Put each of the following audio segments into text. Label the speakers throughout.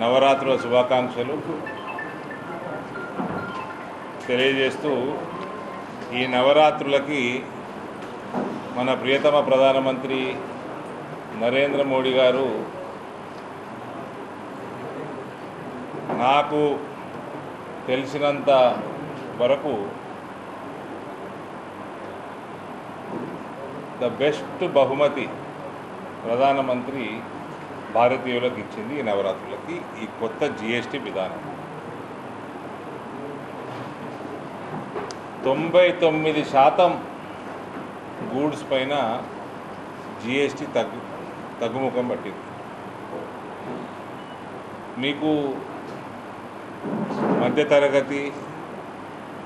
Speaker 1: నవరాత్రుల శుభాకాంక్షలు తెలియజేస్తూ ఈ నవరాత్రులకి మన ప్రియతమ ప్రధానమంత్రి నరేంద్ర మోడీ గారు నాకు తెలిసినంత వరకు ద బెస్ట్ బహుమతి ప్రధానమంత్రి భారతీయులకు ఇచ్చింది ఈ నవరాత్రులకి ఈ కొత్త జిఎస్టి విధానం. తొంభై తొమ్మిది శాతం గూడ్స్ పైన జిఎస్టి తగ్గు తగ్గుముఖం పట్టింది. మీకు మధ్యతరగతి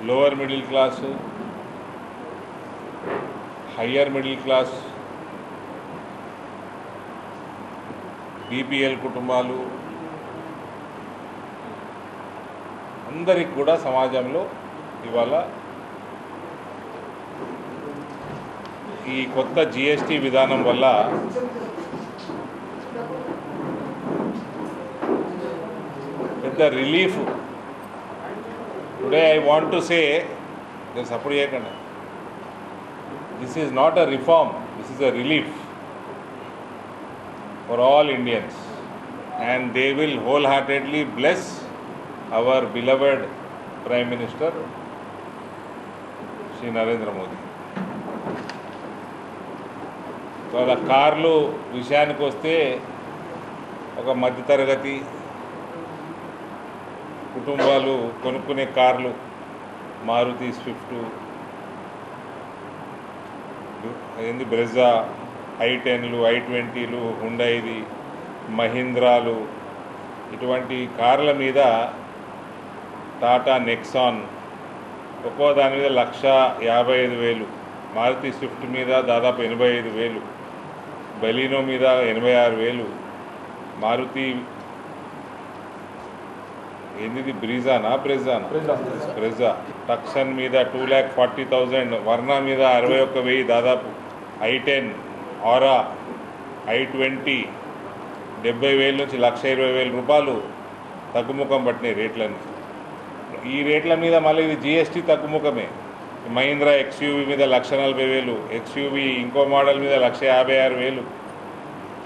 Speaker 1: lower middle class higher middle class BPL కుటుంబాలు అందరికి కూడా సమాజంలో ఇవాళ ఈ కొత్త జిఎస్టి విధానం వల్ల పెద్ద relief. Today I want to say నేను సపోర్ట్ చేయకండి. This is not a reform this is a relief for all Indians, and they will wholeheartedly bless our beloved Prime Minister, Sri Narendra Modi. వాళ్ళ కార్లు విషయానికి వస్తే ఒక మధ్యతరగతి కుటుంబాలు కొనుక్కునే కార్లు మారుతి స్విఫ్ట్ ఏంది బ్రెజా ఐ టెన్లు ఐ ట్వంటీలు హుండైది మహీంద్రాలు ఇటువంటి కార్ల మీద టాటా నెక్సాన్ ఒక్కో దాని మీద లక్ష యాభై ఐదు వేలు మారుతి స్విఫ్ట్ మీద దాదాపు ఎనభై ఐదు వేలు బెలీనో మీద ఎనభై ఆరు వేలు మారుతి ఏంది బ్రీజానా బ్రెజానా? బ్రెజా. టక్సన్ మీద two lakh forty thousand Verna మీద అరవై ఒక్క వెయ్యి దాదాపు I ten. Aura I twenty డెబ్బై వేల నుంచి లక్ష ఇరవై వేల రూపాయలు తగ్గుముఖం పట్టినాయి రేట్లని ఈ రేట్ల మీద మళ్ళీ ఇది జిఎస్టీ తగ్గుముఖమే. మహీంద్రా ఎక్స్యూవీ మీద లక్ష నలభై వేలు ఎక్స్యూవీ ఇంకో మోడల్ మీద లక్ష యాభై ఆరు వేలు.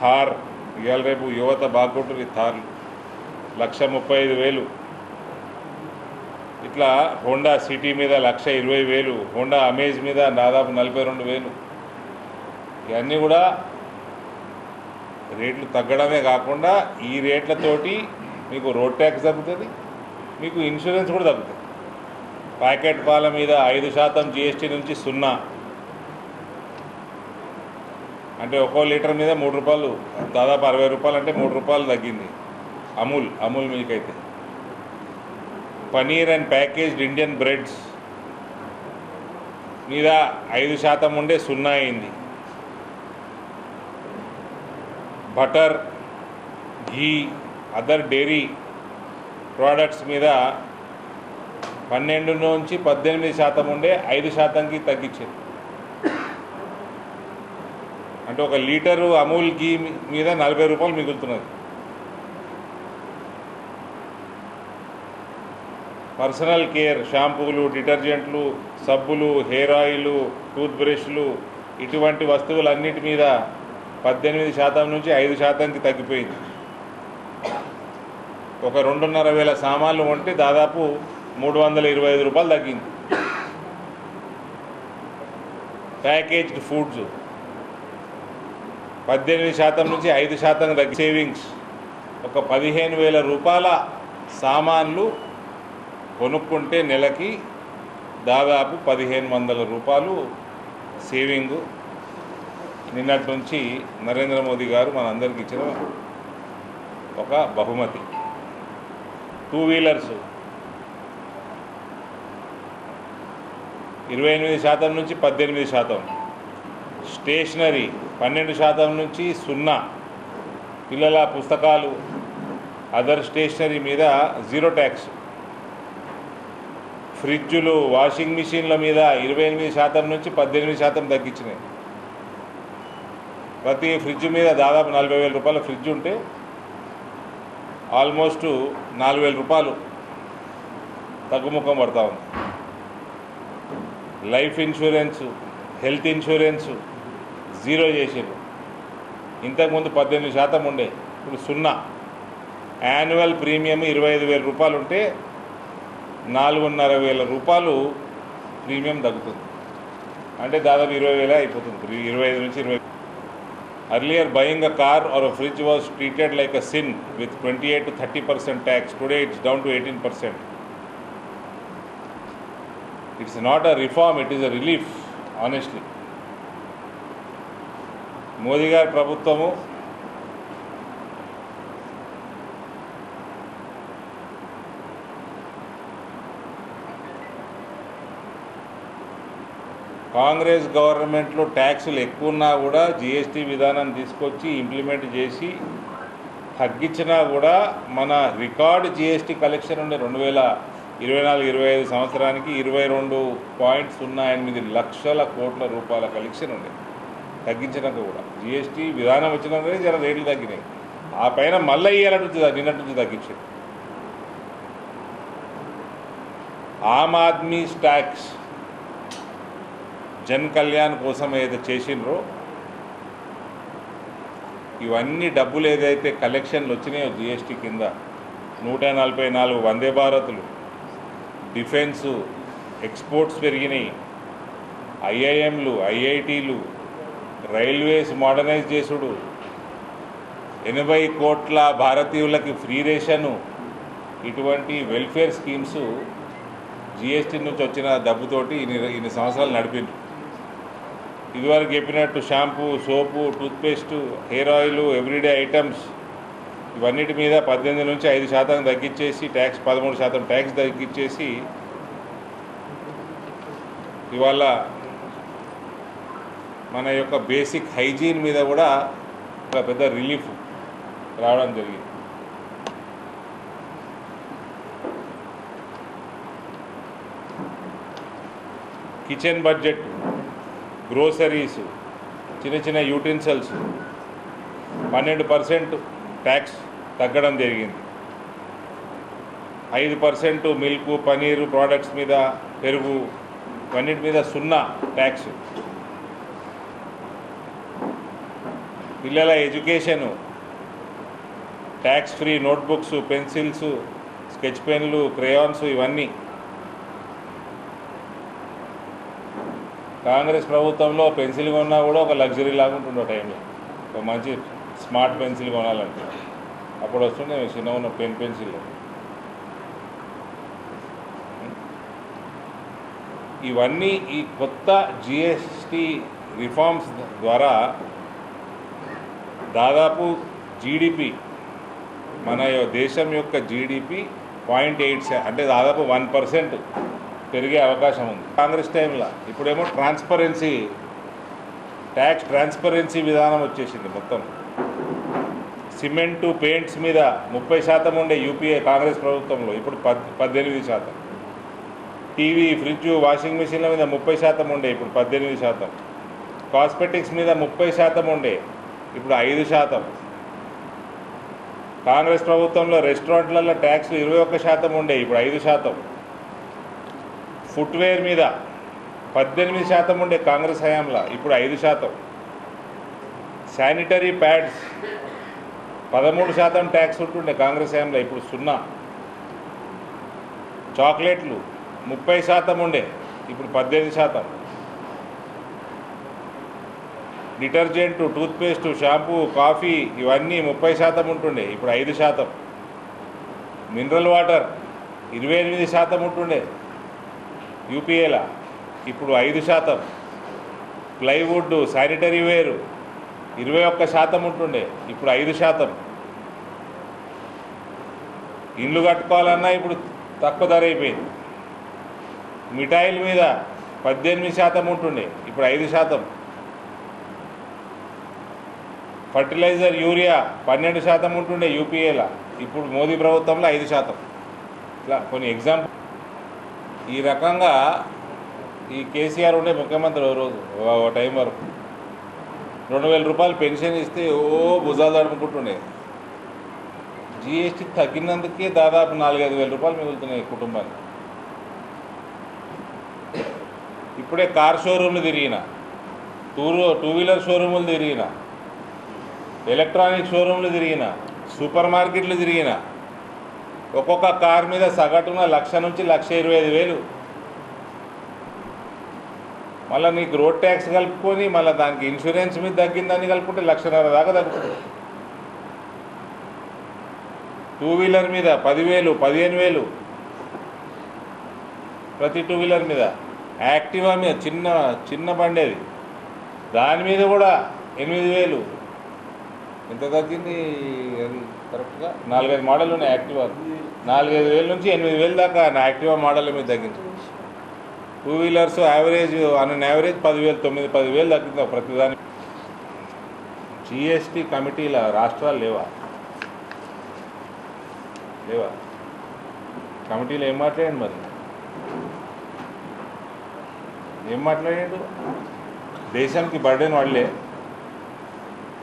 Speaker 1: థార్ ఇవాళ రేపు యువత బాగుంటుంది థార్లు లక్ష ముప్పై ఐదు వేలు. ఇట్లా హోండా సిటీ మీద లక్ష ఇరవై వేలు హోండా అమేజ్ మీద దాదాపు నలభై రెండు వేలు. ఇవన్నీ కూడా రేట్లు తగ్గడమే కాకుండా ఈ రేట్లతోటి మీకు రోడ్ ట్యాక్స్ తగ్గుతుంది మీకు ఇన్సూరెన్స్ కూడా తగ్గుతుంది. ప్యాకెట్ పాల మీద ఐదు శాతం జిఎస్టీ నుంచి సున్నా. అంటే ఒక్కో లీటర్ మీద మూడు రూపాయలు దాదాపు అరవై రూపాయలు అంటే మూడు రూపాయలు తగ్గింది. అమూల్ అమూల్ మిల్క్ అయితే. Paneer and packaged Indian breads మీద ఐదు శాతం ఉండే సున్నా అయింది. Butter ghee other dairy products మీద పన్నెండు నుంచి పద్దెనిమిది శాతం ఉండే ఐదు శాతంకి తగ్గించింది అంటే ఒక లీటరు అమూల్ ఘీ మీద నలభై రూపాయలు మిగులుతున్నది. పర్సనల్ కేర్ షాంపూలు డిటర్జెంట్లు సబ్బులు హెయిర్ ఆయిల్ టూత్ బ్రష్లు ఇటువంటి వస్తువులన్నిటి మీద పద్దెనిమిది శాతం నుంచి ఐదు శాతానికి తగ్గిపోయింది. ఒక రెండున్నర వేల సామాన్లు ఉంటే దాదాపు మూడు వందల ఇరవై ఐదు రూపాయలు తగ్గింది. Packaged foods. పద్దెనిమిది శాతం నుంచి ఐదు శాతం తగ్గి సేవింగ్స్. ఒక పదిహేను వేల రూపాయల సామాన్లు కొనుక్కుంటే నెలకి దాదాపు పదిహేను వందల రూపాయలు సేవింగు. నిన్నటి నుంచి నరేంద్ర మోదీ గారు మనందరికి ఇచ్చిన ఒక బహుమతి. టూ వీలర్స్ ఇరవై ఎనిమిది శాతం నుంచి పద్దెనిమిది శాతం. స్టేషనరీ పన్నెండు శాతం నుంచి సున్నా. పిల్లల పుస్తకాలు అదర్ స్టేషనరీ మీద జీరో ట్యాక్స్. ఫ్రిడ్జులు వాషింగ్ మిషన్ల మీద ఇరవై ఎనిమిది శాతం నుంచి పద్దెనిమిది శాతం తగ్గించినాయి ప్రతి ఫ్రిడ్జ్ మీద దాదాపు నలభై వేల రూపాయల ఫ్రిడ్జ్ ఉంటే ఆల్మోస్ట్ నాలుగు వేల రూపాయలు తగ్గుముఖం పడతా ఉంది. Life insurance health insurance zero చేసారు ఇంతకుముందు పద్దెనిమిది శాతం ఉండే ఇప్పుడు సున్నా. యాన్యువల్ ప్రీమియం ఇరవై ఐదు వేల రూపాయలు ఉంటే నాలుగున్నర వేల రూపాయలు ప్రీమియం తగ్గుతుంది. అంటే దాదాపు ఇరవై వేల అయిపోతుంది. ఇరవై ఐదు నుంచి ఇరవై Earlier, buying a car or a fridge was treated like a sin with 28 to 30 percent tax. Today, it's down to 18 percent. It's not a reform, it is a relief, honestly. Modi గారి ప్రభుత్వము కాంగ్రెస్ గవర్నమెంట్లో ట్యాక్సులు ఎక్కువ ఉన్నా కూడా జిఎస్టీ విధానం తీసుకొచ్చి implement చేసి తగ్గించినా కూడా మన రికార్డ్ జిఎస్టీ కలెక్షన్ ఉండే రెండు వేల ఇరవై నాలుగు ఇరవై ఐదు సంవత్సరానికి ఇరవై రెండు పాయింట్ సున్నా ఎనిమిది లక్షల కోట్ల రూపాయల కలెక్షన్ ఉండే. తగ్గించినాక కూడా జిఎస్టీ విధానం వచ్చినాక జర రేట్లు తగ్గినాయి. ఆ పైన మళ్ళీ ఇయ్యాలటి నుంచి నిన్నటి నుంచి తగ్గించింది. ఆమ్ ఆద్మీ స్టాక్స్ జన్ కళ్యాణ్ కోసం ఏదో చేసిండ్రో ఇవన్నీ డబ్బులు ఏదైతే కలెక్షన్లు వచ్చినాయో జిఎస్టీ కింద నూట నలభై నాలుగు వందే భారత్లు డిఫెన్సు ఎక్స్పోర్ట్స్ పెరిగినాయి ఐఐఎంలు ఐఐటీలు రైల్వేస్ మోడర్నైజ్ చేసుడు ఎనభై కోట్ల భారతీయులకి ఫ్రీ రేషను ఇటువంటి వెల్ఫేర్ స్కీమ్స్ జిఎస్టీ నుంచి వచ్చిన డబ్బుతోటి ఇన్ని ఇన్ని సంవత్సరాలు నడిపిండ్రు. ఇదివరకు చెప్పినట్టు shampoo soap toothpaste hair oil everyday items ఇవన్నిటి మీద పద్దెనిమిది నుంచి ఐదు శాతం తగ్గించేసి ట్యాక్స్ పదమూడు శాతం ట్యాక్స్ తగ్గించేసి ఇవాళ మన యొక్క బేసిక్ హైజీన్ మీద కూడా ఒక పెద్ద రిలీఫ్ రావడం జరిగింది. కిచెన్ బడ్జెట్ గ్రోసరీస్ చిన్న చిన్న యూటెన్సిల్స్ పన్నెండు పర్సెంట్ ట్యాక్స్ తగ్గడం జరిగింది. ఐదు పర్సెంట్ మిల్క్ పనీరు ప్రోడక్ట్స్ మీద పెరుగు ఇవన్నిటి మీద సున్నా ట్యాక్స్ పిల్లల education tax free notebooks pencils sketch పెన్లు crayons ఇవన్నీ కాంగ్రెస్ ప్రభుత్వంలో పెన్సిల్ కొన్నా కూడా ఒక లగ్జరీ లాగా ఉంటుండే టైంలో. ఒక మంచి స్మార్ట్ పెన్సిల్ కొనాలంటే. అప్పుడు వస్తుండే చిన్న ఉన్న పెన్ పెన్సిల్. ఇవన్నీ ఈ కొత్త జిఎస్టి రిఫార్మ్స్ ద్వారా దాదాపు జీడిపి మన దేశం యొక్క జీడిపి పాయింట్ ఎయిట్ అంటే దాదాపు వన్ పర్సెంట్ పెరిగే అవకాశం ఉంది. కాంగ్రెస్ టైంలో ఇప్పుడేమో ట్రాన్స్పరెన్సీ ట్యాక్స్ ట్రాన్స్పరెన్సీ విధానం వచ్చేసింది మొత్తం. సిమెంటు పెయింట్స్ మీద ముప్పై శాతం ఉండే యూపీఏ కాంగ్రెస్ ప్రభుత్వంలో ఇప్పుడు పద్దెనిమిది శాతం. టీవీ ఫ్రిడ్జ్ వాషింగ్ మిషన్ల మీద ముప్పై శాతం ఉండే ఇప్పుడు పద్దెనిమిది శాతం. కాస్మెటిక్స్ మీద ముప్పై శాతం ఉండే ఇప్పుడు ఐదు శాతం. కాంగ్రెస్ ప్రభుత్వంలో రెస్టారెంట్లలో ట్యాక్స్ ఇరవై ఒక్క శాతం ఉండే ఇప్పుడు ఐదు శాతం. ఫుట్వేర్ మీద పద్దెనిమిది శాతం ఉండే కాంగ్రెస్ హయాంలో ఇప్పుడు ఐదు శాతం. శానిటరీ ప్యాడ్స్ పదమూడు శాతం ట్యాక్స్ ఉంటుండే కాంగ్రెస్ హయాంలో ఇప్పుడు సున్నా. చాక్లెట్లు ముప్పై శాతం ఉండే ఇప్పుడు పద్దెనిమిది శాతం. డిటర్జెంట్ టూత్పేస్ట్ షాంపూ కాఫీ ఇవన్నీ ముప్పై శాతం ఉంటుండే ఇప్పుడు ఐదు శాతం. మినరల్ వాటర్ ఇరవై ఎనిమిది శాతం ఉంటుండే. యూపీఏల? ఇప్పుడు ఐదు శాతం. ప్లైవుడ్ శానిటరీ వేరు ఇరవై ఒక్క శాతం ఉంటుండే. ఇప్పుడు ఐదు శాతం. ఇల్లు కట్టుకోవాలన్నా ఇప్పుడు తక్కువ ధర అయిపోయింది. మిఠాయిల మీద పద్దెనిమిది శాతం ఉంటుండే. ఇప్పుడు ఐదు శాతం. ఫర్టిలైజర్ యూరియా పన్నెండు శాతం ఉంటుండే యూపీఏలా. ఇప్పుడు మోదీ ప్రభుత్వంలో ఐదు శాతం. ఇట్లా కొన్ని ఎగ్జాంపుల్ ఈ రకంగా ఈ కేసీఆర్ ఉండే ముఖ్యమంత్రి ఓ రోజు ఓ- టైం వరకు. రెండు వేల రూపాయలు పెన్షన్ ఇస్తే ఓ భుజాలు తడుముకుంటుండే జిఎస్టీ తగ్గినందుకే దాదాపు నాలుగైదు వేల రూపాయలు మిగులుతున్నాయి కుటుంబానికి. ఇప్పుడే కార్ షోరూమ్లు తిరిగిన టూ టూ వీలర్ షోరూములు తిరిగిన ఎలక్ట్రానిక్ షోరూమ్లు తిరిగిన సూపర్ మార్కెట్లు తిరిగిన ఒక్కొక్క కార్ మీద సగటున లక్ష నుంచి లక్ష ఇరవై ఐదు వేలు. మళ్ళీ నీకు రోడ్ ట్యాక్స్ కలుపుకొని మళ్ళీ దానికి ఇన్సూరెన్స్ మీద తగ్గిందని కలుపుకుంటే లక్షన్నర దాకా తగ్గుతుంది. టూ వీలర్ మీద పదివేలు పదిహేను వేలు. ప్రతి టూ వీలర్ మీద. యాక్టివా మీద చిన్న చిన్న బండి అది. దాని మీద కూడా ఎనిమిది వేలు. ఎంత తగ్గింది? అది కరెక్ట్గా నాలుగైదు మోడల్ ఉన్నాయి యాక్టివా? నాలుగైదు వేల నుంచి ఎనిమిది వేలు దాకా నా యాక్టివా మోడల్ మీద తగ్గించు. టూ వీలర్స్ యావరేజ్ అన్న యావరేజ్ పదివేలు తొమ్మిది పదివేలు తగ్గింది ప్రతిదాని జిఎస్టీ కమిటీల రాష్ట్రాలు లేవా? లేవా? కమిటీలు ఏం మాట్లాడండి మరి? ఏం మాట్లాడాడు దేశానికి బర్డెన్ వాళ్ళే.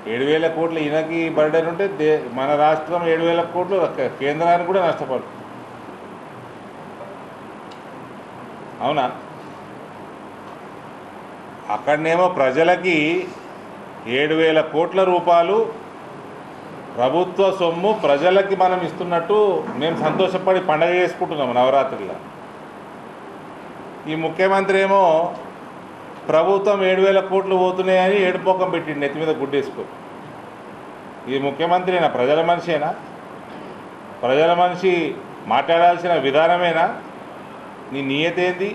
Speaker 1: ఏడు వేల కోట్లు ఈయనకి బర్డెన్ ఉంటే దే మన రాష్ట్రం ఏడు వేల కోట్లు కేంద్రానికి కూడా నష్టపడుతుంది అవునా? అక్కడనేమో ప్రజలకి ఏడు వేల కోట్ల రూపాయలు ప్రభుత్వ సొమ్ము ప్రజలకి మనం ఇస్తున్నట్టు మేము సంతోషపడి పండగ చేసుకుంటున్నాము నవరాత్రిలో. ఈ ముఖ్యమంత్రి ఏమో ప్రభుత్వం ఏడు వేల కోట్లు పోతున్నాయని ఏడుపోకం పెట్టిండు నెత్తి మీద గుడ్డేసుకో. ఇది ముఖ్యమంత్రినా ప్రజల మనిషేనా ప్రజల మనిషి మాట్లాడాల్సిన విధానమేనా? నీ నియత ఏంది?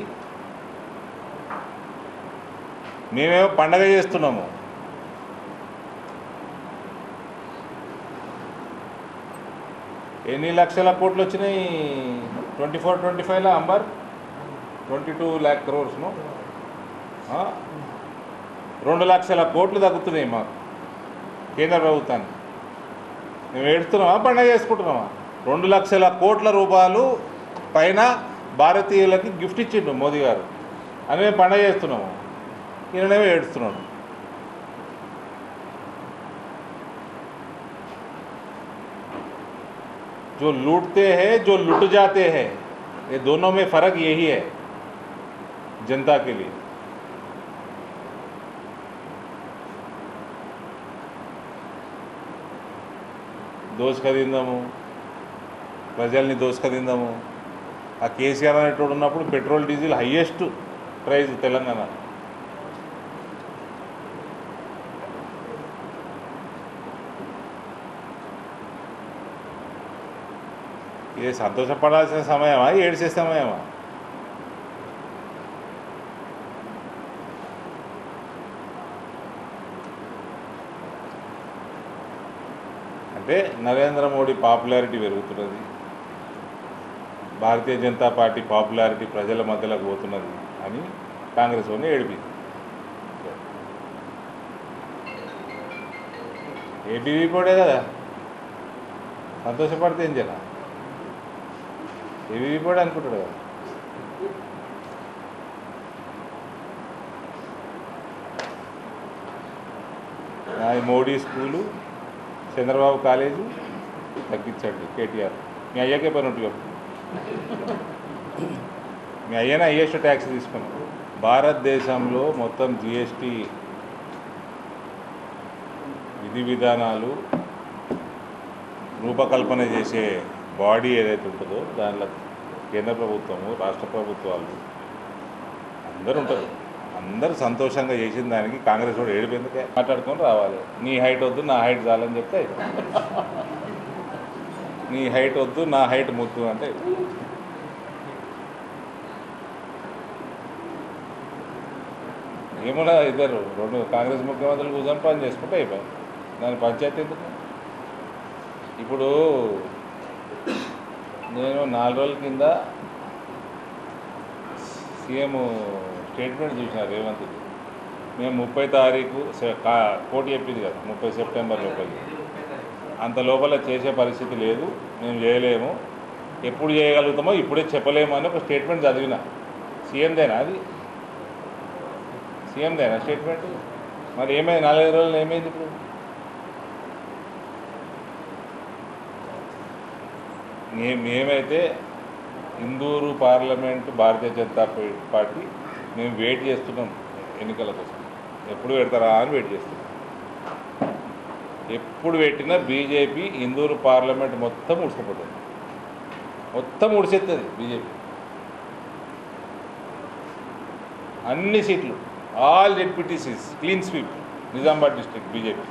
Speaker 1: మేమేమో పండగ చేస్తున్నాము. ఎన్ని లక్షల కోట్లు వచ్చినాయి? ట్వంటీ ఫోర్ ట్వంటీ ఫైవ్లో అంబర్? ట్వంటీ టూ ల్యాక్ క్రోర్స్ను. రెండు లక్షల కోట్లు తగ్గుతున్నాయి మాకు కేంద్ర ప్రభుత్వానికి మేము ఏడుస్తున్నామా పండగ చేసుకుంటున్నామా రెండు లక్షల కోట్ల రూపాయలు పైన భారతీయులకి గిఫ్ట్ ఇచ్చిండు మోదీ గారు అని మేము పండగ చేస్తున్నాము ఈయననేమో ఏడుస్తున్నాడు जो लूटते हैं जो लुट जाते हैं ये दोनों में फर्क यही है जनता के लिए దోసుకదిందాము. ప్రజల్ని దోసుకదిందాము. ఆ కేసీఆర్ అనేటోడు ఉన్నప్పుడు petrol diesel highest price Telangana. ఇది సంతోషపడాల్సిన సమయమా? ఏడ్చే సమయమా? అంటే నరేంద్ర మోడీ పాపులారిటీ పెరుగుతున్నది. భారతీయ జనతా పార్టీ పాపులారిటీ ప్రజల మధ్యలోకి పోతున్నది అని కాంగ్రెస్ వాళ్ళని ఏడిపింది ఏబీవీ కూడా కదా. సంతోషపడితే ఏం చేయాలి? ఏబీవీ కూడా అనుకుంటాడు కదా. మోడీ స్కూలు చంద్రబాబు కాలేజు తగ్గించండి కేటీఆర్. మీ అయ్యాకే పని ఉంటుంది మీ అయ్యనే అయ్యేస్ట్ ట్యాక్స్ తీసుకున్నాం భారతదేశంలో మొత్తం జిఎస్టీ విధి విధానాలు రూపకల్పన చేసే బాడీ ఏదైతే ఉంటుందో దానిలో కేంద్ర ప్రభుత్వము రాష్ట్ర ప్రభుత్వాలు అందరూ ఉంటారు. అందరూ సంతోషంగా చేసిన దానికి కాంగ్రెస్ కూడా ఏడిపోయిందికే మాట్లాడుకొని రావాలి. నీ హైట్ వద్దు నా హైట్ చాలని చెప్తే నీ హైట్ వద్దు నా హైట్ ముద్దు అంటే ఏమన్నా ఇద్దరు రెండు కాంగ్రెస్ ముఖ్యమంత్రులు కూర్చొని పని చేసుకుంటే అయిపోయింది. దాని పంచాయతీ ఎందుకు? ఇప్పుడు నేను నాలుగు రోజుల కింద సీఎం స్టేట్మెంట్ చూసిన రేవంత్ మేము ముప్పై తారీఖు సె- కోటి చెప్పింది కదా ముప్పై సెప్టెంబర్ లోపల. అంత లోపల చేసే పరిస్థితి లేదు మేము చేయలేము. ఎప్పుడు చేయగలుగుతామో ఇప్పుడే చెప్పలేము అని ఒక స్టేట్మెంట్ చదివిన. సీఎందేనా అది? సీఎందేనా స్టేట్మెంట్? మరి ఏమైంది? నాలుగైదు రోజులు ఏమైంది ఇప్పుడు? మేమైతే ఇందూరు పార్లమెంట్ భారతీయ జనతా పార్టీ మేము వెయిట్ చేస్తున్నాం ఎన్నికల కోసం. ఎప్పుడు పెడతారా అని వెయిట్ చేస్తున్నాం. ఎప్పుడు పెట్టినా బీజేపీ ఇందూరు పార్లమెంట్ మొత్తం ఉడిసిపోతుంది మొత్తం ఉడిసేస్తుంది బీజేపీ. అన్ని సీట్లు all ZPTCs clean sweep Nizamabad district BJP.